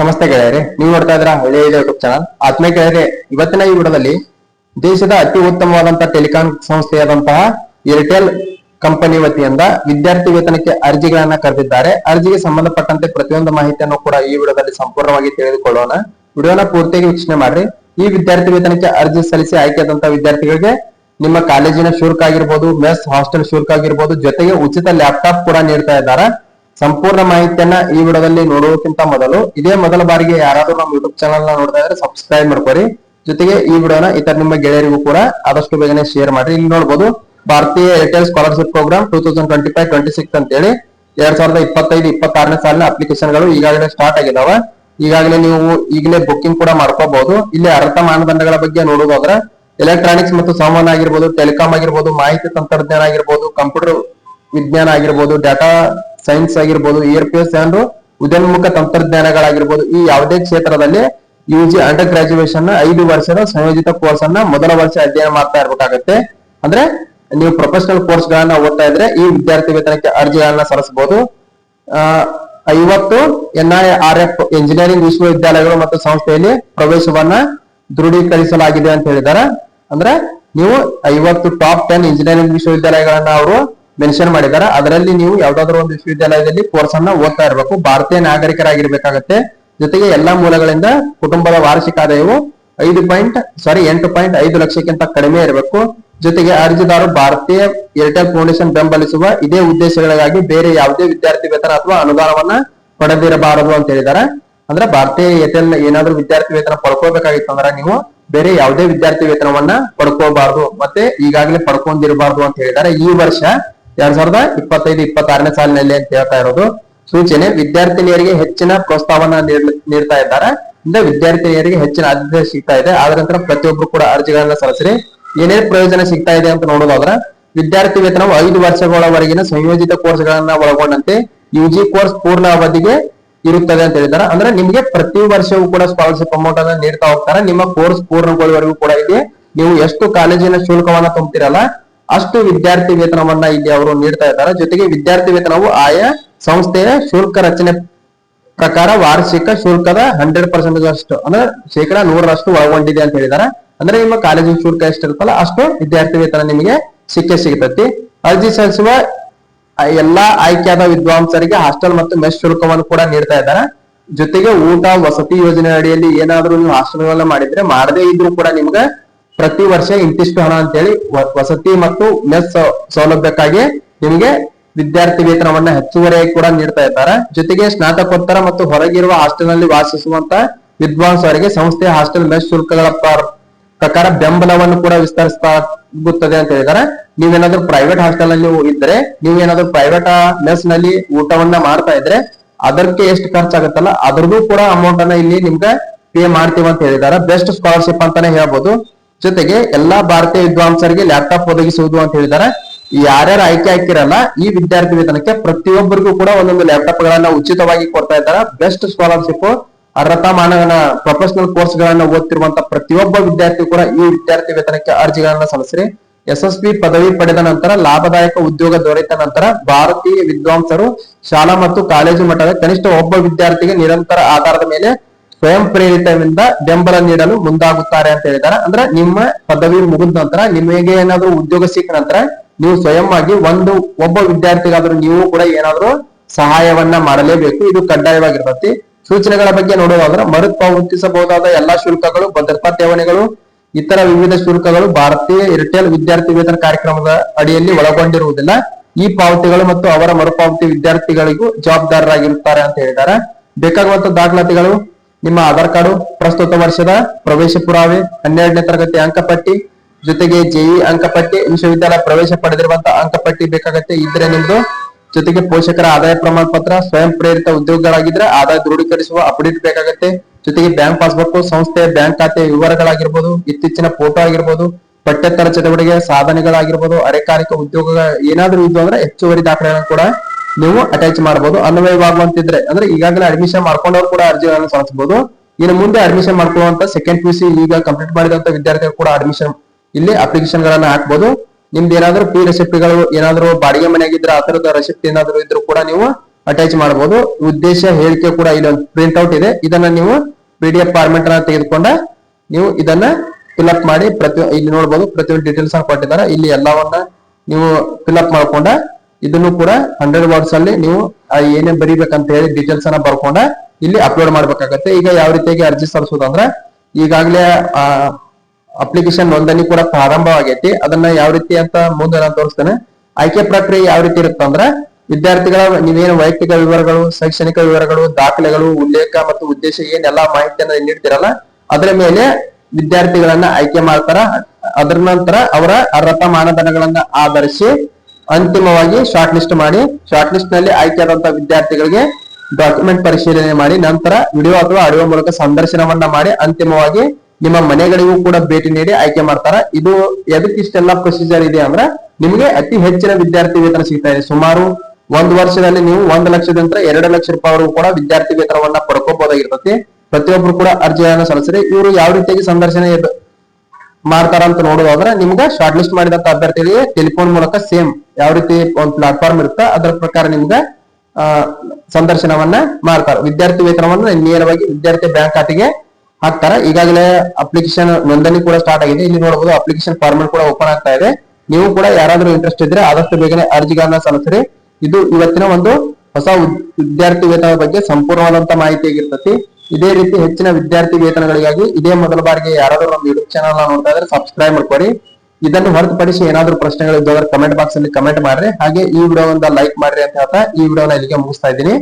ನಮಸ್ತೆ ಗೆಳೆಯರೆ, ನೀವು ನೋಡ್ತಾ ಇದ್ರ ಹಳ್ಳಿ ಯೂಟ್ಯೂಬ್ ಚಾನಲ್ ಆತ್ಮೀಯ ಗೆಳೆಯರೆ, ಇವತ್ತಿನ ಈ ವಿಡದಲ್ಲಿ ದೇಶದ ಅತಿ ಉತ್ತಮವಾದಂತಹ ಟೆಲಿಕಾಂ ಸಂಸ್ಥೆಯಾದಂತಹ ಏರ್ಟೆಲ್ ಕಂಪನಿ ವತಿಯಿಂದ ವಿದ್ಯಾರ್ಥಿ ವೇತನಕ್ಕೆ ಅರ್ಜಿಗಳನ್ನ ಕರೆದಿದ್ದಾರೆ. ಅರ್ಜಿಗೆ ಸಂಬಂಧಪಟ್ಟಂತೆ ಪ್ರತಿಯೊಂದು ಮಾಹಿತಿಯನ್ನು ಕೂಡ ಈ ವಿಡದಲ್ಲಿ ಸಂಪೂರ್ಣವಾಗಿ ತಿಳಿದುಕೊಳ್ಳೋಣ. ವಿಡಿಯೋನ ಪೂರ್ತಿಯಾಗಿ ವೀಕ್ಷಣೆ ಮಾಡ್ರಿ. ಈ ವಿದ್ಯಾರ್ಥಿ ವೇತನಕ್ಕೆ ಅರ್ಜಿ ಸಲ್ಲಿಸಿ ಆಯ್ಕೆಯಾದಂತಹ ವಿದ್ಯಾರ್ಥಿಗಳಿಗೆ ನಿಮ್ಮ ಕಾಲೇಜಿನ ಶುಲ್ಕ ಆಗಿರ್ಬೋದು, ಮೆಸ್ ಹಾಸ್ಟೆಲ್ ಶುಲ್ಕ ಆಗಿರ್ಬೋದು, ಜೊತೆಗೆ ಉಚಿತ ಲ್ಯಾಪ್ಟಾಪ್ ಕೂಡ ನೀಡ್ತಾ ಇದ್ದಾರೆ. ಸಂಪೂರ್ಣ ಮಾಹಿತಿಯನ್ನ ಈ ವಿಡಿಯೋದಲ್ಲಿ ನೋಡುವುದಕ್ಕಿಂತ ಮೊದಲು ಇದೇ ಮೊದಲ ಬಾರಿಗೆ ಯಾರಾದ್ರೂ ನಮ್ಮ ಯೂಟ್ಯೂಬ್ ಚಾನಲ್ನ ನೋಡ್ತಾ ಇದ್ರೆ ಸಬ್ಸ್ಕ್ರೈಬ್ ಮಾಡ್ಕೊರಿ. ಜೊತೆಗೆ ಈ ವಿಡಿಯೋನ ಇತರ ನಿಮ್ಮ ಗೆಳೆಯರಿಗೂ ಕೂಡ ಆದಷ್ಟು ಬೇಗನೆ ಶೇರ್ ಮಾಡ್ರಿ. ಇಲ್ಲಿ ನೋಡಬಹುದು ಭಾರತೀಯ Airtel scholarship program two thousand twenty five twenty six ಅಂತ ಹೇಳಿ ಎರಡ್ ಸಾವಿರದ ಇಪ್ಪತ್ತೈದು, ಇಪ್ಪತ್ತಾರನೇ ಸಾಲಿನ ಅಪ್ಲಿಕೇಶನ್ಗಳು ಈಗಾಗಲೇ ಸ್ಟಾರ್ಟ್ ಆಗಿದಾವ. ಈಗಾಗಲೇ ನೀವು ಈಗಲೇ ಬುಕ್ಕಿಂಗ್ ಕೂಡ ಮಾಡ್ಕೋಬಹುದು ಇಲ್ಲಿ ಅರ್ಥ ಮಾನದಂಡಗಳ ಬಗ್ಗೆ ನೋಡುವುದಾದ್ರೆ ಎಲೆಕ್ಟ್ರಾನಿಕ್ಸ್ ಮತ್ತು ಸಂವಹನ ಆಗಿರ್ಬೋದು ಟೆಲಿಕಾಂ ಆಗಿರ್ಬೋದು, ಮಾಹಿತಿ ತಂತ್ರಜ್ಞಾನ ಆಗಿರ್ಬೋದು ಕಂಪ್ಯೂಟರ್ ವಿಜ್ಞಾನ ಆಗಿರ್ಬೋದು ಡಾಟಾ ಸೈನ್ಸ್ ಆಗಿರ್ಬೋದು ಎಸ್ ಅಂಡ್ ಉದಯೋನ್ಮುಖ ತಂತ್ರಜ್ಞಾನಗಳಾಗಿರ್ಬೋದು, ಈ ಯಾವುದೇ ಕ್ಷೇತ್ರದಲ್ಲಿ ಯು ಜಿ ಅಂಡರ್ ಗ್ರಾಜುಯೇಷನ್ ಐದು ವರ್ಷದ ಸಂಯೋಜಿತ ಕೋರ್ಸ್ ಅನ್ನ ಮೊದಲ ವರ್ಷ ಅಧ್ಯಯನ ಮಾಡ್ತಾ ಇರ್ಬೇಕಾಗತ್ತೆ. ಅಂದ್ರೆ ನೀವು ಪ್ರೊಫೆಷನಲ್ ಕೋರ್ಸ್ ಗಳನ್ನ ಓದ್ತಾ ಇದ್ರೆ ಈ ವಿದ್ಯಾರ್ಥಿ ವೇತನಕ್ಕೆ ಅರ್ಜಿಗಳನ್ನ ಸಲ್ಲಿಸಬಹುದು. ಐವತ್ತು N I R F engineering ವಿಶ್ವವಿದ್ಯಾಲಯಗಳು ಮತ್ತು ಸಂಸ್ಥೆಯಲ್ಲಿ ಪ್ರವೇಶವನ್ನ ದೃಢೀಕರಿಸಲಾಗಿದೆ ಅಂತ ಹೇಳಿದಾರೆ ಅಂದ್ರೆ ನೀವು ಐವತ್ತು ಟಾಪ್ ಟೆನ್ ಇಂಜಿನಿಯರಿಂಗ್ ವಿಶ್ವವಿದ್ಯಾಲಯಗಳನ್ನ ಅವರು ಮೆನ್ಷನ್ ಮಾಡಿದ್ದಾರೆ ಅದರಲ್ಲಿ ನೀವು ಯಾವ್ದಾದ್ರು ಒಂದು ವಿಶ್ವವಿದ್ಯಾಲಯದಲ್ಲಿ ಕೋರ್ಸ್ ಅನ್ನ ಓದ್ತಾ ಇರಬೇಕು. ಭಾರತೀಯ ನಾಗರಿಕರಾಗಿರ್ಬೇಕಾಗತ್ತೆ. ಜೊತೆಗೆ ಎಲ್ಲಾ ಮೂಲಗಳಿಂದ ಕುಟುಂಬದ ವಾರ್ಷಿಕ ಆದಾಯವು ಐದು ಪಾಯಿಂಟ್ ಸಾರಿ ಎಂಟು ಪಾಯಿಂಟ್ ಐದು ಲಕ್ಷಕ್ಕಿಂತ ಕಡಿಮೆ ಇರಬೇಕು. ಜೊತೆಗೆ ಅರ್ಜಿದಾರರು ಭಾರತೀಯ ಏರ್ಟೆಲ್ ಫೌಂಡೇಶನ್ ಬೆಂಬಲಿಸುವ ಇದೇ ಉದ್ದೇಶಗಳಿಗಾಗಿ ಬೇರೆ ಯಾವುದೇ ವಿದ್ಯಾರ್ಥಿ ವೇತನ ಅಥವಾ ಅನುದಾನವನ್ನ ಪಡೆದಿರಬಾರದು ಅಂತ ಹೇಳಿದ್ದಾರೆ. ಅಂದ್ರೆ ಭಾರತೀಯ ಏರ್ಟೆಲ್ ಏನಾದ್ರೂ ವಿದ್ಯಾರ್ಥಿ ವೇತನ ಪಡ್ಕೋಬೇಕಾಗಿತ್ತು ಅಂದ್ರೆ ನೀವು ಬೇರೆ ಯಾವುದೇ ವಿದ್ಯಾರ್ಥಿ ವೇತನವನ್ನ ಪಡ್ಕೋಬಾರದು. ಮತ್ತೆ ಈಗಾಗಲೇ ಪಡ್ಕೊಂಡಿರಬಾರದು ಅಂತ ಹೇಳಿದ್ದಾರೆ. ಈ ವರ್ಷ ಎರಡ್ ಸಾವಿರದ ಇಪ್ಪತ್ತೈದು, ಇಪ್ಪತ್ತಾರನೇ ಸಾಲಿನಲ್ಲಿ ಅಂತ ಹೇಳ್ತಾ ಇರೋದು. ಸೂಚನೆ, ವಿದ್ಯಾರ್ಥಿನಿಯರಿಗೆ ಹೆಚ್ಚಿನ ಪ್ರೋತ್ಸಾಹವನ್ನ ನೀಡ್ತಾ ಇದ್ದಾರೆ. ಅಂದ್ರೆ ವಿದ್ಯಾರ್ಥಿನಿಯರಿಗೆ ಹೆಚ್ಚಿನ ಆದ್ಯತೆ ಸಿಗ್ತಾ ಇದೆ. ಆದ ನಂತರ ಪ್ರತಿಯೊಬ್ರು ಕೂಡ ಅರ್ಜಿಗಳನ್ನ ಸಲ್ಲಿಸ್ರಿ. ಏನೇ ಪ್ರಯೋಜನ ಸಿಗ್ತಾ ಇದೆ ಅಂತ ನೋಡೋದಾದ್ರೆ, ವಿದ್ಯಾರ್ಥಿ ವೇತನವು ಐದು ವರ್ಷಗಳವರೆಗಿನ ಸಂಯೋಜಿತ ಕೋರ್ಸ್ ಗಳನ್ನ ಒಳಗೊಂಡಂತೆ ಯುಜಿ ಕೋರ್ಸ್ ಪೂರ್ಣ ಅವಧಿಗೆ ಇರುತ್ತದೆ ಅಂತ ಹೇಳಿದ್ದಾರೆ. ಅಂದ್ರೆ ನಿಮ್ಗೆ ಪ್ರತಿ ವರ್ಷವೂ ಕೂಡ ಸ್ಕಾಲರ್ಶಿಪ್ ಅಮೌಂಟ್ ಅನ್ನ ನೀಡ್ತಾ ಹೋಗ್ತಾರೆ. ನಿಮ್ಮ ಕೋರ್ಸ್ ಪೂರ್ಣಗೊಳ್ಳುವವರೆಗೂ ಕೂಡ ಇದೆ. ನೀವು ಎಷ್ಟು ಕಾಲೇಜಿನ ಶುಲ್ಕವನ್ನ ತುಂಬ್ತಿರಲ್ಲ ಅಷ್ಟು ವಿದ್ಯಾರ್ಥಿ ವೇತನವನ್ನ ಇಲ್ಲಿ ಅವರು ನೀಡ್ತಾ ಇದ್ದಾರೆ. ಜೊತೆಗೆ ವಿದ್ಯಾರ್ಥಿ ವೇತನವು ಆಯಾ ಸಂಸ್ಥೆಯ ಶುಲ್ಕ ರಚನೆ ಪ್ರಕಾರ ವಾರ್ಷಿಕ ಶುಲ್ಕದ ಹಂಡ್ರೆಡ್ ಪರ್ಸೆಂಟ್ ಅಷ್ಟು, ಅಂದ್ರೆ ಶೇಕಡಾ ನೂರರಷ್ಟು ಒಳಗೊಂಡಿದೆ ಅಂತ ಹೇಳಿದ್ದಾರೆ. ಅಂದ್ರೆ ನಿಮ್ಮ ಕಾಲೇಜಿನ ಶುಲ್ಕ ಎಷ್ಟಿರುತ್ತಲ್ಲ ಅಷ್ಟು ವಿದ್ಯಾರ್ಥಿ ವೇತನ ನಿಮಗೆ ಸಿಕ್ಕೇ ಸಿಗತೈತಿ. ಅರ್ಜಿ ಸಲ್ಲಿಸುವ ಎಲ್ಲಾ ಆಯ್ಕೆಯಾದ ವಿದ್ವಾಂಸರಿಗೆ ಹಾಸ್ಟೆಲ್ ಮತ್ತು ಮೆಸ್ ಶುಲ್ಕವನ್ನು ಕೂಡ ನೀಡ್ತಾ ಇದ್ದಾರೆ. ಜೊತೆಗೆ ಊಟ, ವಸತಿ ಯೋಜನೆ ಅಡಿಯಲ್ಲಿ ಏನಾದ್ರೂ ನೀವು ಹಾಸ್ಟೆಲ್ ಮಾಡಿದ್ರೆ ಮಾಡದೇ ಇದ್ರೂ ಕೂಡ ನಿಮ್ಗೆ ಪ್ರತಿ ವರ್ಷ ಇಂತಿಷ್ಟು ಹಣ ಅಂತೇಳಿ ಹೇಳಿ ವಸತಿ ಮತ್ತು ಮೆಸ್ ಸೌಲಭ್ಯಕ್ಕಾಗಿ ನಿಮಗೆ ವಿದ್ಯಾರ್ಥಿ ವೇತನವನ್ನ ಹೆಚ್ಚುವರಿಯಾಗಿ ಕೂಡ ನೀಡ್ತಾ ಇದ್ದಾರೆ. ಜೊತೆಗೆ ಸ್ನಾತಕೋತ್ತರ ಮತ್ತು ಹೊರಗಿರುವ ಹಾಸ್ಟೆಲ್ನಲ್ಲಿ ವಾಸಿಸುವಂತ ವಿದ್ವಾಂಸರಿಗೆ ಸಂಸ್ಥೆಯ ಹಾಸ್ಟೆಲ್ ಮೆಸ್ ಶುಲ್ಕಗಳ ಪ್ರ- ಪ್ರಕಾರ ಬೆಂಬಲವನ್ನು ಕೂಡ ವಿಸ್ತರಿಸಲಾಗುತ್ತದೆ ಅಂತ ಹೇಳಿದ್ದಾರೆ. ನೀವೇನಾದ್ರೂ ಪ್ರೈವೇಟ್ ಹಾಸ್ಟೆಲ್ನಲ್ಲಿ ಇದ್ರೆ ನೀವೇನಾದ್ರೂ ಪ್ರೈವೇಟ್ ಮೆಸ್ನಲ್ಲಿ ಊಟವನ್ನ ಮಾಡ್ತಾ ಇದ್ರೆ, ಅದಕ್ಕೆ ಎಷ್ಟು ಖರ್ಚಾಗುತ್ತಲ್ಲ, ಅದ್ರದ್ದು ಕೂಡ ಅಮೌಂಟ್ ಅನ್ನ ಇಲ್ಲಿ ನಿಮ್ಗೆ ಪೇ ಮಾಡ್ತೀವಿ ಅಂತ ಹೇಳಿದ್ದಾರೆ. ಬೆಸ್ಟ್ ಸ್ಕಾಲರ್ಶಿಪ್ ಅಂತಾನೆ ಹೇಳ್ಬೋದು. ಜೊತೆಗೆ ಎಲ್ಲಾ ಭಾರತೀಯ ವಿದ್ವಾಂಸರಿಗೆ ಲ್ಯಾಪ್ಟಾಪ್ ಒದಗಿಸುವುದು ಅಂತ ಹೇಳಿದ್ದಾರೆ. ಯಾರ್ಯಾರು ಆಯ್ಕೆ ಹಾಕಿರಲ್ಲ ಈ ವಿದ್ಯಾರ್ಥಿ ವೇತನಕ್ಕೆ ಪ್ರತಿಯೊಬ್ಬರಿಗೂ ಕೂಡ ಒಂದೊಂದು ಲ್ಯಾಪ್ಟಾಪ್ ಗಳನ್ನ ಉಚಿತವಾಗಿ ಕೊಡ್ತಾ ಇದ್ದಾರೆ. ಬೆಸ್ಟ್ ಸ್ಕಾಲರ್ಶಿಪ್ ಅರ್ಹತಾ ಮಾನವನ ಪ್ರೊಫೆಷನಲ್ ಕೋರ್ಸ್ ಗಳನ್ನ ಓದ್ತಿರುವಂತ ಪ್ರತಿಯೊಬ್ಬ ವಿದ್ಯಾರ್ಥಿ ಕೂಡ ಈ ವಿದ್ಯಾರ್ಥಿ ವೇತನಕ್ಕೆ ಅರ್ಜಿಗಳನ್ನ ಸಲ್ಲಿಸಿರಿ. ಯಶಸ್ವಿ ಪದವಿ ಪಡೆದ ನಂತರ, ಲಾಭದಾಯಕ ಉದ್ಯೋಗ ದೊರೆತ ನಂತರ ಭಾರತೀಯ ವಿದ್ವಾಂಸರು ಶಾಲಾ ಮತ್ತು ಕಾಲೇಜು ಮಟ್ಟದ ಕನಿಷ್ಠ ಒಬ್ಬ ವಿದ್ಯಾರ್ಥಿಗೆ ನಿರಂತರ ಆಧಾರದ ಮೇಲೆ ಸ್ವಯಂ ಪ್ರೇರಿತವಿಂದ ಬೆಂಬಲ ನೀಡಲು ಮುಂದಾಗುತ್ತಾರೆ ಅಂತ ಹೇಳಿದ್ದಾರೆ. ಅಂದ್ರೆ ನಿಮ್ಮ ಪದವಿ ಮುಗಿದ ನಂತರ ನಿಮಗೆ ಏನಾದ್ರು ಉದ್ಯೋಗ ಸಿಕ್ಕ ನಂತರ ನೀವು ಸ್ವಯಂ ಒಂದು, ಒಬ್ಬ ವಿದ್ಯಾರ್ಥಿಗಾದ್ರೂ ನೀವು ಕೂಡ ಏನಾದ್ರೂ ಸಹಾಯವನ್ನ ಮಾಡಲೇಬೇಕು. ಇದು ಕಡ್ಡಾಯವಾಗಿರ್ತತಿ. ಸೂಚನೆಗಳ ಬಗ್ಗೆ ನೋಡೋದಾದ್ರೆ ಮರುಪಾವತಿಸಬಹುದಾದ ಎಲ್ಲಾ ಶುಲ್ಕಗಳು, ಭದ್ರತಾ ಠೇವಣಿಗಳು, ಇತರ ವಿವಿಧ ಶುಲ್ಕಗಳು ಭಾರತೀಯ ಏರ್ಟೆಲ್ ವಿದ್ಯಾರ್ಥಿ ವೇತನ ಕಾರ್ಯಕ್ರಮದ ಅಡಿಯಲ್ಲಿ ಒಳಗೊಂಡಿರುವುದಿಲ್ಲ. ಈ ಪಾವತಿಗಳು ಮತ್ತು ಅವರ ಮರುಪಾವತಿ ವಿದ್ಯಾರ್ಥಿಗಳಿಗೂ ಜವಾಬ್ದಾರರಾಗಿರುತ್ತಾರೆ ಅಂತ ಹೇಳಿದ್ದಾರೆ. ಬೇಕಾಗುವಂತ ದಾಖಲಾತಿಗಳು ನಿಮ್ಮ ಆಧಾರ್ ಕಾರ್ಡು ಪ್ರಸ್ತುತ ವರ್ಷದ ಪ್ರವೇಶ ಪುರಾವೆ ಹನ್ನೆರಡನೇ ತರಗತಿ ಅಂಕಪಟ್ಟಿ ಜೊತೆಗೆ ಜೆಇ ಅಂಕಪಟ್ಟಿ ವಿಶ್ವವಿದ್ಯಾಲಯ ಪ್ರವೇಶ ಪಡೆದಿರುವಂತಹ ಅಂಕಪಟ್ಟಿ ಬೇಕಾಗತ್ತೆ. ಇದ್ರೆ ನಿಮ್ದು ಜೊತೆಗೆ ಪೋಷಕರ ಆದಾಯ ಪ್ರಮಾಣ ಪತ್ರ ಸ್ವಯಂ ಪ್ರೇರಿತ ಉದ್ಯೋಗಗಳಾಗಿದ್ರೆ ಆದಾಯ ದೃಢೀಕರಿಸುವ ಅಪ್ಡೇಟ್ ಬೇಕಾಗುತ್ತೆ. ಜೊತೆಗೆ ಬ್ಯಾಂಕ್ ಪಾಸ್ಬುಕ್ ಸಂಸ್ಥೆಯ ಬ್ಯಾಂಕ್ ಖಾತೆ ವಿವರಗಳಾಗಿರ್ಬೋದು, ಇತ್ತೀಚಿನ ಫೋಟೋ ಆಗಿರ್ಬೋದು, ಪಠ್ಯೇತರ ಚಟುವಟಿಕೆ ಸಾಧನೆಗಳಾಗಿರ್ಬೋದು, ಅರೆಕಾಲಿಕ ಉದ್ಯೋಗ ಏನಾದ್ರೂ ಇದ್ದು ಅಂದ್ರೆ ಹೆಚ್ಚುವರಿ ದಾಖಲೆಗಳನ್ನು ಕೂಡ ನೀವು ಅಟ್ಯಾಚ್ ಮಾಡಬಹುದು ಅನ್ವಯವಾಗುವಂತಿದ್ರೆ, ಅಂದ್ರೆ ಈಗಾಗಲೇ ಅಡ್ಮಿಷನ್ ಮಾಡ್ಕೊಂಡವ್ರು ಕೂಡ ಅರ್ಜಿಗಳನ್ನು ಸಲ್ಲಿಸಬಹುದು ಇನ್ನು ಮುಂದೆ ಅಡ್ಮಿಷನ್ ಮಾಡ್ಕೊಳ್ಳುವಂತ ಸೆಕೆಂಡ್ ಪಿ ಸಿ ಈಗ ಕಂಪ್ಲೀಟ್ ಮಾಡಿದಂತ ವಿದ್ಯಾರ್ಥಿಗಳು ಕೂಡ ಅಡ್ಮಿಷನ್ ಇಲ್ಲಿ ಅಪ್ಲಿಕೇಶನ್ ಗಳನ್ನ ಹಾಕ್ಬೋದು. ನಿಮ್ದು ಏನಾದ್ರು ಪಿ ರೆಸಿಪ್ಟ್ಗಳು ಏನಾದ್ರು ಬಾಡಿಗೆ ಮನೆಯಾಗಿದ್ರೆ ಆ ತರದ ರೆಸಿಪ್ಟ್ ಏನಾದ್ರು ಇದ್ರು ಕೂಡ ನೀವು ಅಟ್ಯಾಚ್ ಮಾಡಬಹುದು ಉದ್ದೇಶ, ಹೇಳಿಕೆ ಕೂಡ ಇಲ್ಲಿ ಒಂದು ಪ್ರಿಂಟ್ ಔಟ್ ಇದೆ. ಇದನ್ನ ನೀವು ಪಿ ಡಿ ಎಫ್ ಫಾರ್ಮೆಟ್ ಅನ್ನ ತೆಗೆದುಕೊಂಡ ನೀವು ಇದನ್ನ ಫಿಲ್ಅಪ್ ಮಾಡಿ ಪ್ರತಿ, ಇಲ್ಲಿ ನೋಡಬಹುದು ಪ್ರತಿಯೊಂದು ಡೀಟೇಲ್ಸ್ ಕೊಟ್ಟಿದ್ದಾರೆ. ಇಲ್ಲಿ ಎಲ್ಲವನ್ನ ನೀವು ಫಿಲ್ಅಪ್ ಮಾಡ್ಕೊಂಡ ಇದನ್ನು ಕೂಡ ಹಂಡ್ರೆಡ್ ವರ್ಡ್ಸ್ ಅಲ್ಲಿ ನೀವು ಏನೇ ಬರಿಬೇಕಂತ ಹೇಳಿ ಡೀಟೇಲ್ಸ್ ಅನ್ನ ಬರ್ಕೊಂಡ ಇಲ್ಲಿ ಅಪ್ಲೋಡ್ ಮಾಡ್ಬೇಕಾಗತ್ತೆ. ಈಗ ಯಾವ ರೀತಿಯಾಗಿ ಅರ್ಜಿ ಸಲ್ಲಿಸೋದಂದ್ರ ಈಗಾಗಲೇ ಅಪ್ಲಿಕೇಶನ್ ನೋಂದಣಿ ಕೂಡ ಪ್ರಾರಂಭವಾಗೈತಿ. ಅದನ್ನ ಯಾವ ರೀತಿ ಅಂತ ಮುಂದೆ ನಾನು ತೋರಿಸ್ತೇನೆ. ಆಯ್ಕೆ ಪ್ರಕ್ರಿಯೆ ಯಾವ ರೀತಿ ಇರುತ್ತೆ ಅಂದ್ರೆ, ವಿದ್ಯಾರ್ಥಿಗಳ, ನೀವೇನು ವೈಯಕ್ತಿಕ ವಿವರಗಳು, ಶೈಕ್ಷಣಿಕ ವಿವರಗಳು, ದಾಖಲೆಗಳು, ಉಲ್ಲೇಖ ಮತ್ತು ಉದ್ದೇಶ ಏನೆಲ್ಲಾ ಮಾಹಿತಿಯನ್ನ ನೀಡ್ತಿರಲ್ಲ, ಅದರ ಮೇಲೆ ವಿದ್ಯಾರ್ಥಿಗಳನ್ನ ಆಯ್ಕೆ ಮಾಡ್ತಾರ. ಅದರ ನಂತರ ಅವರ ಅರ್ಹತಾ ಮಾನದಂಡಗಳನ್ನ ಆಧರಿಸಿ ಅಂತಿಮವಾಗಿ ಶಾರ್ಟ್ ಲಿಸ್ಟ್ ಮಾಡಿ ಶಾರ್ಟ್ ಲಿಸ್ಟ್ನಲ್ಲಿ ಆಯ್ಕೆಯಾದಂತಹ ವಿದ್ಯಾರ್ಥಿಗಳಿಗೆ ಡಾಕ್ಯುಮೆಂಟ್ ಪರಿಶೀಲನೆ ಮಾಡಿ, ನಂತರ ವಿಡಿಯೋ ಅಥವಾ ಆಡಿಯೋ ಮೂಲಕ ಸಂದರ್ಶನವನ್ನ ಮಾಡಿ, ಅಂತಿಮವಾಗಿ ನಿಮ್ಮ ಮನೆಗಳಿಗೂ ಕೂಡ ಭೇಟಿ ನೀಡಿ ಆಯ್ಕೆ ಮಾಡ್ತಾರ. ಇದು ಎದಕ್ಕೆ ಇಷ್ಟೆಲ್ಲ ಪ್ರೊಸೀಜರ್ ಇದೆ ಅಂದ್ರೆ ನಿಮಗೆ ಅತಿ ಹೆಚ್ಚಿನ ವಿದ್ಯಾರ್ಥಿ ವೇತನ ಸಿಗ್ತಾ ಇದೆ. ಸುಮಾರು ಒಂದು ವರ್ಷದಲ್ಲಿ ನೀವು ಒಂದು ಲಕ್ಷದಿಂದ ಎರಡು ಲಕ್ಷ ರೂಪಾಯಿವರೆಗೂ ಕೂಡ ವಿದ್ಯಾರ್ಥಿ ವೇತನವನ್ನ ಪಡ್ಕೋಬಹುದಾಗಿರ್ತತಿ ಪ್ರತಿಯೊಬ್ರು ಕೂಡ ಅರ್ಜಿಯನ್ನು ಸಲ್ಲಿಸಿದ್ರೆ ಇವರು ಯಾವ ರೀತಿಯಾಗಿ ಸಂದರ್ಶನ ಮಾಡ್ತಾರ ಅಂತ ನೋಡೋದಾದ್ರೆ ನಿಮ್ಗೆ ಶಾರ್ಟ್ ಲಿಸ್ಟ್ ಮಾಡಿದಂತ ಅಭ್ಯರ್ಥಿಗಳಿಗೆ ಟೆಲಿಫೋನ್ ಮೂಲಕ ಸೇಮ್ ಯಾವ ರೀತಿ ಒಂದು ಪ್ಲಾಟ್ಫಾರ್ಮ್ ಇರುತ್ತೆ ಅದರ ಪ್ರಕಾರ ನಿಮ್ಗೆ ಸಂದರ್ಶನವನ್ನ ಮಾಡ್ತಾರೆ. ವಿದ್ಯಾರ್ಥಿ ವೇತನವನ್ನ ನೇರವಾಗಿ ವಿದ್ಯಾರ್ಥಿ ಬ್ಯಾಂಕ್ ಖಾತೆಗೆ ಹಾಕ್ತಾರ. ಈಗಾಗಲೇ ಅಪ್ಲಿಕೇಶನ್ ನೋಂದಣಿ ಕೂಡ ಸ್ಟಾರ್ಟ್ ಆಗಿದೆ. ಇಲ್ಲಿ ನೋಡಬಹುದು ಅಪ್ಲಿಕೇಶನ್ ಫಾರ್ಮೆಟ್ ಕೂಡ ಓಪನ್ ಆಗ್ತಾ ಇದೆ. ನೀವು ಕೂಡ ಯಾರಾದ್ರೂ ಇಂಟ್ರೆಸ್ಟ್ ಇದ್ರೆ ಆದಷ್ಟು ಬೇಗನೆ ಅರ್ಜಿಗಳನ್ನ ಸಲ್ಲಿಸ್ರಿ. ಇದು ಇವತ್ತಿನ ಒಂದು ಹೊಸ ವಿದ್ಯಾರ್ಥಿ ವೇತನದ ಬಗ್ಗೆ ಸಂಪೂರ್ಣವಾದಂತ ಮಾಹಿತಿ ಆಗಿರ್ತತಿ. ಇದೇ ರೀತಿ ಹೆಚ್ಚಿನ ವಿದ್ಯಾರ್ಥಿ ವೇತನಗಳಿಗಾಗಿ ಇದೇ ಮೊದಲ ಬಾರಿಗೆ ಯಾರಾದ್ರೂ ನಮ್ಮ ಯೂಟ್ಯೂಬ್ ಚಾನಲ್ ನೋಡ್ತಾ ಇದ್ರೆ ಸಬ್ಸ್ಕ್ರೈಬ್ ಮಾಡ್ಕೊರಿ ಇದನ್ನು ಹೊರತುಪಡಿಸಿ ಏನಾದರೂ ಪ್ರಶ್ನೆಗಳು ಇದ್ದವರು ಕಮೆಂಟ್ ಬಾಕ್ಸ್ ಅಲ್ಲಿ ಕಮೆಂಟ್ ಮಾಡ್ರಿ. ಹಾಗೆ ಈ ವಿಡಿಯೋ ಲೈಕ್ ಮಾಡ್ರಿ ಅಂತ ಹೇಳ್ತಾ ಈ ವಿಡಿಯೋನ ಇಲ್ಲಿಗೆ ಮುಗಿಸ್ತಾ ಇದ್ದೀನಿ.